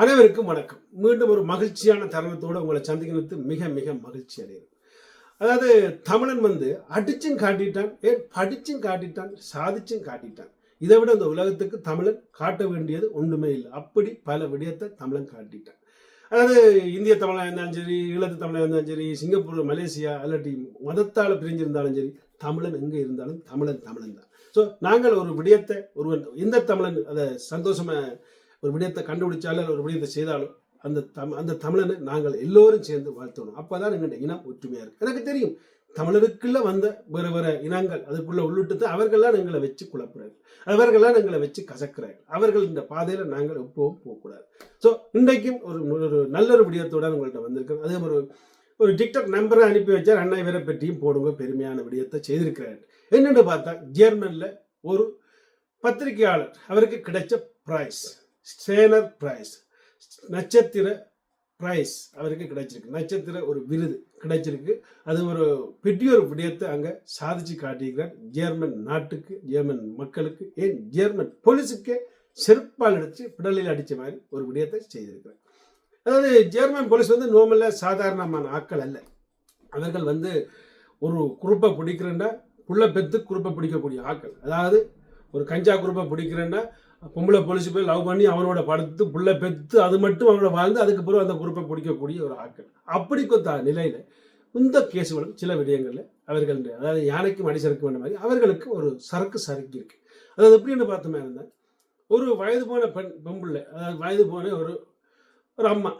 அனைவருக்கும் வணக்கம். மீண்டும் ஒரு மகிழ்ச்சியான தருணத்தோடு உங்களை சந்திக்கிறது மிக மிக மகிழ்ச்சி அடையும் அதாவது தமிழன் வந்து அடிச்சும் காட்டிட்டான் ஏன் படிச்சும் காட்டிட்டான் சாதிச்சும் காட்டிட்டான். இதை விட இந்த உலகத்துக்கு தமிழன் காட்ட வேண்டியது ஒன்றுமே இல்லை. அப்படி பல விடயத்தை தமிழன் காட்டிட்டான். அதாவது இந்திய தமிழாக இருந்தாலும் சரி ஈழத்து தமிழாக இருந்தாலும் சரி சிங்கப்பூர் மலேசியா அல்லாட்டி மதத்தால் பிரிஞ்சிருந்தாலும் சரி தமிழன் எங்கே இருந்தாலும் தமிழன் தமிழன் தான். ஸோ நாங்கள் ஒரு விடயத்தை ஒருவன் எந்த தமிழன் அதை சந்தோஷமாக ஒரு விடயத்தை கண்டுபிடிச்சாலும் ஒரு விடயத்தை செய்தாலும் அந்த தம் அந்த தமிழனை நாங்கள் எல்லோரும் சேர்ந்து வாழ்த்தணும். அப்போ தான் எங்களுடைய இனம் ஒற்றுமையாக இருக்குது எனக்கு தெரியும் தமிழருக்குள்ள வந்த வேறு வேறு இனங்கள் அதுக்குள்ள உள்ளிட்டு அவர்கள்லாம் எங்களை வச்சு குழப்புறார்கள். அவர்கள்லாம் எங்களை வச்சு கசக்கிறார்கள். அவர்கள் இந்த பாதையில் நாங்கள் எப்பவும் போகக்கூடாது. ஸோ இன்றைக்கும் ஒரு ஒரு நல்ல ஒரு விடயத்தோடு உங்கள்கிட்ட வந்திருக்கோம் அதே ஒரு ஒரு டிக்டாக் நம்பரை அனுப்பி வச்சார். அண்ணா இவரை பற்றியும் போடுங்க. பெருமையான விடயத்தை செய்திருக்கிறார். என்னென்னு பார்த்தா ஜெர்மனில் ஒரு பத்திரிகையாளர் அவருக்கு கிடைச்ச ப்ரைஸ் ஸ்டேனர் பிரைஸ் நட்சத்திர பிரைஸ் அவருக்கு கிடைச்சிருக்கு. நட்சத்திர ஒரு விருது கிடைச்சிருக்கு. அது ஒரு பெரிய ஒரு விடயத்தை அங்கே சாதிச்சு காட்டியிருக்கிறார். ஜெர்மன் நாட்டுக்கு ஜெர்மன் மக்களுக்கு ஏன் ஜெர்மன் போலீஸுக்கே செருப்பால் அடித்து பிடலில் அடித்த மாதிரி ஒரு விடயத்தை செய்திருக்கிறார். அதாவது ஜெர்மன் போலீஸ் வந்து நோமலில் சாதாரணமான ஆட்கள் அல்ல. அவர்கள் வந்து ஒரு குரூப்பை பிடிக்கிறேன்னா புள்ள பெத்து குரூப்பை பிடிக்கக்கூடிய ஆட்கள். அதாவது ஒரு கஞ்சா குரூப்பை பிடிக்கிறேன்னா பொம்பளை பொழிச்சு போய் லவ் பண்ணி அவனோட படுத்து புள்ள பெற்று அது மட்டும் அவனோட வாழ்ந்து அதுக்கு பிறகு அந்த குரூப்பை பிடிக்கக்கூடிய ஒரு ஆட்கள். அப்படி கொத்தா நிலையில் இந்த கேஸுகளும் சில விடயங்களில் அவர்கள் அதாவது யானைக்கு மனுஷருக்கு வேண்ட மாதிரி அவர்களுக்கு ஒரு சரக்கு சரக்கு இருக்கு. அதாவது எப்படின்னு பார்த்தோமே இருந்தால் ஒரு வயது போன பெண் பெம்பிள்ளை அதாவது வயது போன ஒரு ஒரு அம்மா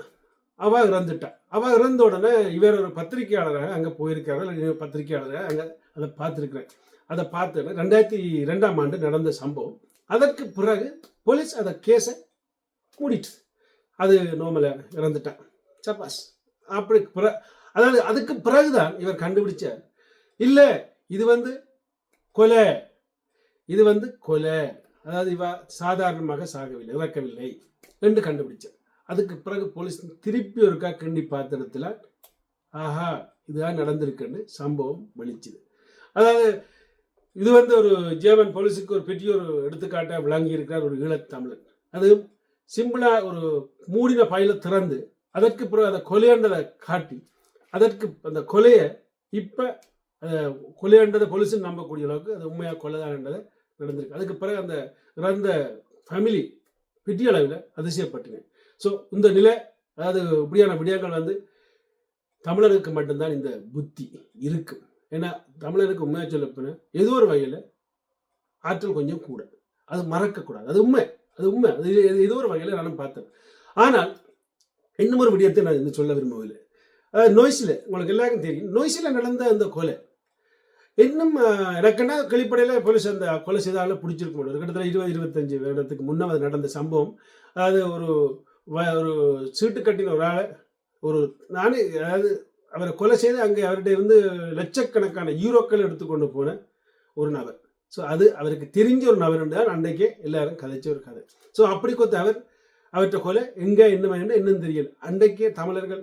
அவ இறந்துட்டா. அவள் இறந்த உடனே இவர் ஒரு பத்திரிகையாளராக அங்கே போயிருக்காரு பத்திரிகையாளராக அங்கே அதை பார்த்துருக்குறேன் அதை பார்த்து ரெண்டாயிரத்தி ரெண்டாம் ஆண்டு நடந்த சம்பவம். அதற்கு பிறகு போலீஸ் அதை கேஸை மூடிட்டு அது நோமல இறந்துட்டான் சப்பாஸ் அப்படி பிற அதாவது அதுக்கு பிறகுதான் இவர் கண்டுபிடிச்சார். இல்லை இது வந்து கொலை. இது வந்து கொலை. அதாவது இவ சாதாரணமாக சாகவில்லை இறக்கவில்லை என்று கண்டுபிடிச்சார். அதுக்கு பிறகு போலீஸ் திருப்பி ஒருக்கா கிண்டி பாத்திரத்தில் ஆஹா இதுதான் நடந்திருக்குன்னு சம்பவம் வெளிச்சுது. அதாவது இது வந்து ஒரு ஜேவன் போலீஸுக்கு ஒரு பெரிய ஒரு எடுத்துக்காட்டாக விளங்கி இருக்கிறார் ஒரு ஈழத்தமிழன் அது சிம்பிளாக ஒரு மூடின பயில திறந்து அதற்கு பிறகு அதை கொலையன்றதை காட்டி அதற்கு அந்த கொலையை இப்போ அதை கொலையன்றதை போலீஸ் நம்பக்கூடிய அளவுக்கு அது உண்மையாக கொலைதான்ன்றதை நடந்திருக்கு. அதுக்கு பிறகு அந்த இறந்த ஃபேமிலி பெரிய அளவில் அதிசயப்பட்டினேன் ஸோ இந்த நிலை அதாவது இப்படியான விடயங்கள் வந்து தமிழருக்கு மட்டும்தான் இந்த புத்தி இருக்குது ஏன்னா தமிழருக்கு உண்மையாக சொல்லப்போனா ஏதோ ஒரு வகையில் ஆற்றல் கொஞ்சம் கூட. அது மறக்கக்கூடாது அது உண்மை. அது உண்மை. அது ஏதோ ஒரு வகையில் நானும் பார்த்தேன். ஆனால் இன்னும் ஒரு விடயத்தை நான் இன்னும் சொல்ல விரும்பவில்லை. நோய்ஸில் உங்களுக்கு எல்லாருக்கும் தெரியும். நோய்ஸில் நடந்த அந்த கொலை. இன்னும் எனக்குன்னா கழிப்படையில் போலீஸ் அந்த கொலை செய்தாலும் பிடிச்சிருக்க முடியும் கிட்டத்தட்ட இருபது இருபத்தஞ்சு வருடத்துக்கு முன்னே நடந்த சம்பவம். அது ஒரு ஒரு சீட்டு கட்டின ஒரு ஆளை ஒரு நானே அதாவது அவரை கொலை செய்து அங்கே அவர்கிட்ட இருந்து லட்சக்கணக்கான யூரோக்கள் எடுத்துக்கொண்டு போன ஒரு நபர். ஸோ அது அவருக்கு தெரிஞ்ச ஒரு நபர் என்றால் அன்றைக்கே எல்லாரும் கதைச்ச ஒரு கதை. ஸோ அப்படி கொத்த அவர் அவர்கிட்ட கொலை எங்கே என்ன இன்னும் தெரியல. அன்றைக்கே தமிழர்கள்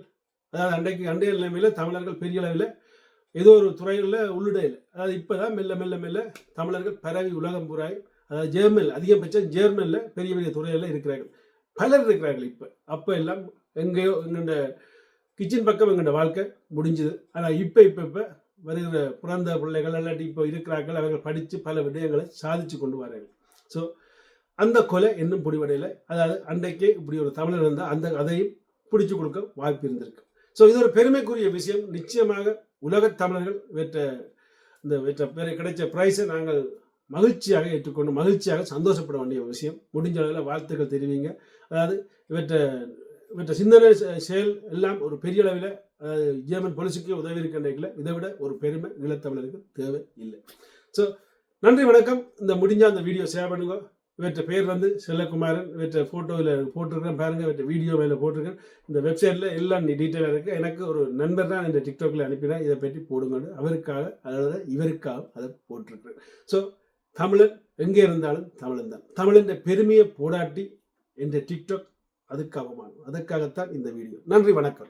அதாவது அன்றைக்கு அண்டைய நிலைமையில் தமிழர்கள் பெரிய அளவில் ஏதோ ஒரு துறைகளில் உள்ளிடையில் அதாவது இப்போ தான் மெல்ல மெல்ல மெல்ல தமிழர்கள் பரவி உலகம் புறாய் அதாவது ஜெர்மன் அதிகபட்சம் ஜெர்மனில் பெரிய பெரிய துறையில் இருக்கிறார்கள். பலர் இருக்கிறார்கள் இப்போ. அப்போ எல்லாம் எங்கேயோ எங்கள்ட கிச்சன் பக்கம் எங்களோட வாழ்க்கை முடிஞ்சுது. ஆனால் இப்போ இப்போ இப்போ வருகிற பிறந்த பிள்ளைகள் இல்லாட்டி இப்போ இருக்கிறார்கள் அவர்கள் படித்து பல விடயங்களை சாதித்து கொண்டு வரார்கள் ஸோ அந்த கொலை இன்னும் முடிவடையில். அதாவது அன்றைக்கே இப்படி ஒரு தமிழர் இருந்தால் அந்த அதையும் பிடிச்சு கொடுக்க வாய்ப்பு இருந்திருக்கு. ஸோ இது ஒரு பெருமைக்குரிய விஷயம். நிச்சயமாக உலகத் தமிழர்கள் வெற்ற இந்த வெற்ற பேரை கிடைச்ச ப்ரைஸை நாங்கள் மகிழ்ச்சியாக ஏற்றுக்கொண்டு மகிழ்ச்சியாக சந்தோஷப்பட வேண்டிய விஷயம். முடிஞ்ச அளவில் வாழ்த்துக்கள் தெரிவிங்க. அதாவது இவற்றை மற்ற சிந்தனை செயல் எல்லாம் ஒரு பெரிய அளவில் ஜேர்மன் பொலிசிக்கு உதவி இருக்கின்றீங்கள இதை விட ஒரு பெருமை ஈழத்தமிழருக்கு தேவை இல்லை. ஸோ நன்றி வணக்கம். இந்த முடிஞ்ச அந்த வீடியோ ஷேர் பண்ணுங்க. இவற்றை பேர் வந்து செல்லகுமாரன். இவற்றை ஃபோட்டோவில் போட்டிருக்கேன் பாருங்கள் இவற்றை வீடியோ மேலே போட்டிருக்கேன் இந்த வெப்சைட்டில் எல்லாம் டீட்டெயிலாக இருக்குது எனக்கு ஒரு நண்பர் தான் இந்த டிக்டாக்ல அனுப்பினேன் இதை பற்றி போடுங்கன்னு அவருக்காக அதாவது இவருக்காக அதை போட்டிருக்கிறேன். ஸோ தமிழன் எங்கே இருந்தாலும் தமிழன் தான் தமிழின் பெருமையை போராட்டி என்ற டிக்டாக் அதுக்கு அவமானம் அதற்காகத்தான் இந்த வீடியோ. நன்றி வணக்கம்.